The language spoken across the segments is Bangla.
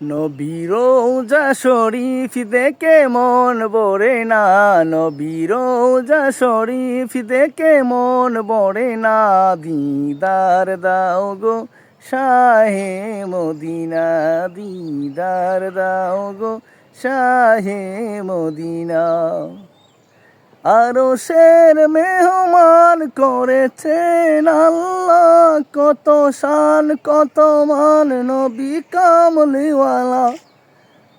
নবীরোজা শরীফ দেখে মন বরে না নবীরোজা শরীফ দেখে মন বরে না। দিদার দাও গো শাহে মদিনা, দিদার দাও গো শাহে মদিনা। আরও শের মেহমান করেছেন আল্লাহ, কত শান, কত মান, নবী কামলিওয়ালা।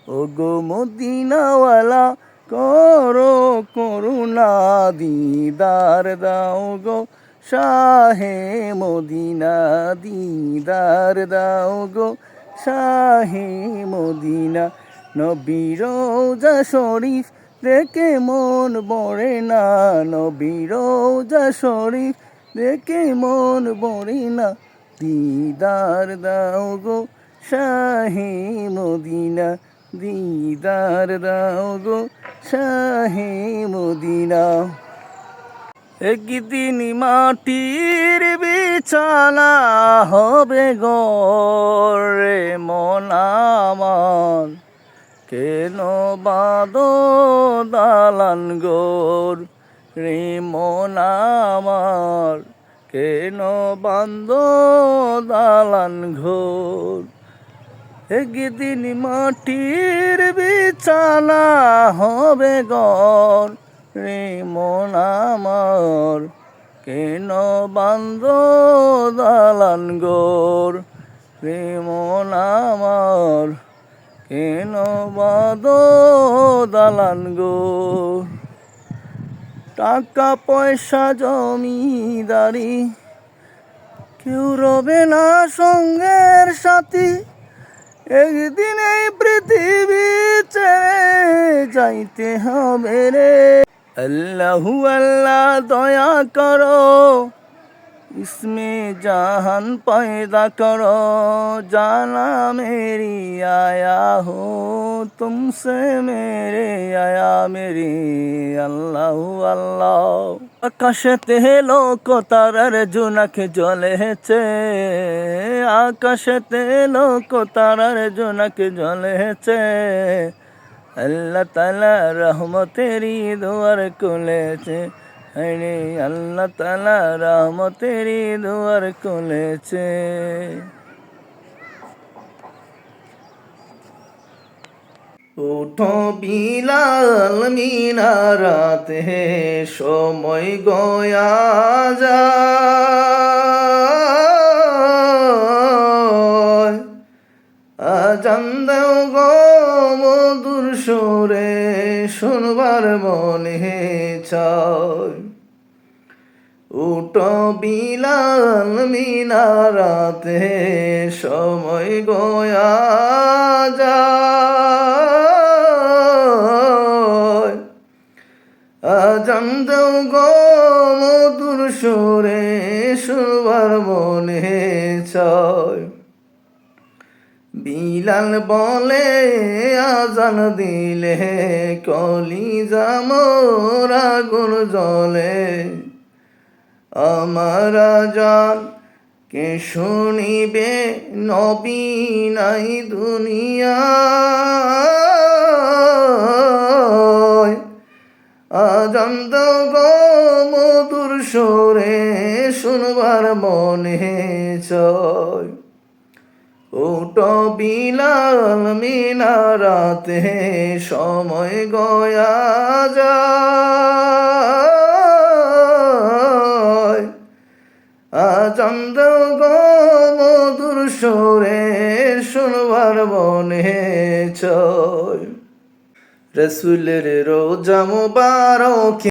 ও গো মদিনাওয়ালা, করো করুণা, দিদার দাও গো, শাহে মদিনা, দিদার দাও গো, শাহে মদিনা। নবীর রোজা শরীফ দেখে মন বড়ে না নবীর শরীফ। দেখে মন বড়ে না, দিদার দাও গো শাহে মদিনা, দিদার দাও গো শাহে মদিনা। একদিন মাটির বিছানা হবে গরে মন আমার। কেন বাদ দালান গোর রে মন আমার, কেন বান্দ দালান ঘোর? একদিন মাটির বিছানা হবে গর রে আমার, কেন বান্দ দালান গোর রে আমার কেন বাদ দালান গোর টাকা পয়সা জমিদারি, কেউ রবে না সঙ্গের সাথী। একদিন এই পৃথিবী ছেড়ে যাইতে হবে রে। আল্লাহু আল্লাহ, দয়া করো। इसमें जहान पैदा करो जाना मेरी आया हो तुमसे मेरे आया मेरी আল্লাহ আল্লাহ আকাশেতে লোক তারার জোনাক জ্বলেছে আকাশেতে লোক তারার জোনাক জ্বলেছে আল্লাহ তালা রহমতেরই দুয়ার খুলেছে আরে আল্লাহ তালা রহমতেরই দুয়ার খুলেছে। উঠো বিলাল মিনারাতে সময় গয়া যায়। আজান দেও গো মধুর সুরে, শুনবার মনে চায় বিলাল মিনারাতে, সময় গয়া যায়। আজান গো মধুর সুরে, শুনবার মনে চায় বিলাল বলে, আজান দিলে কলি জামর আগুন জলে আমার জান কে শুনিবে, নবী নাই দুনিয়া। আজান গো মধুর সুরে, শুনবার মনে চায় ওটো বিলাল মিনারাতে সময় গয়া যায়। আচন্দ গো মধুর সুরে শুনবার মনে চয় রসুলের রোজা মুবারক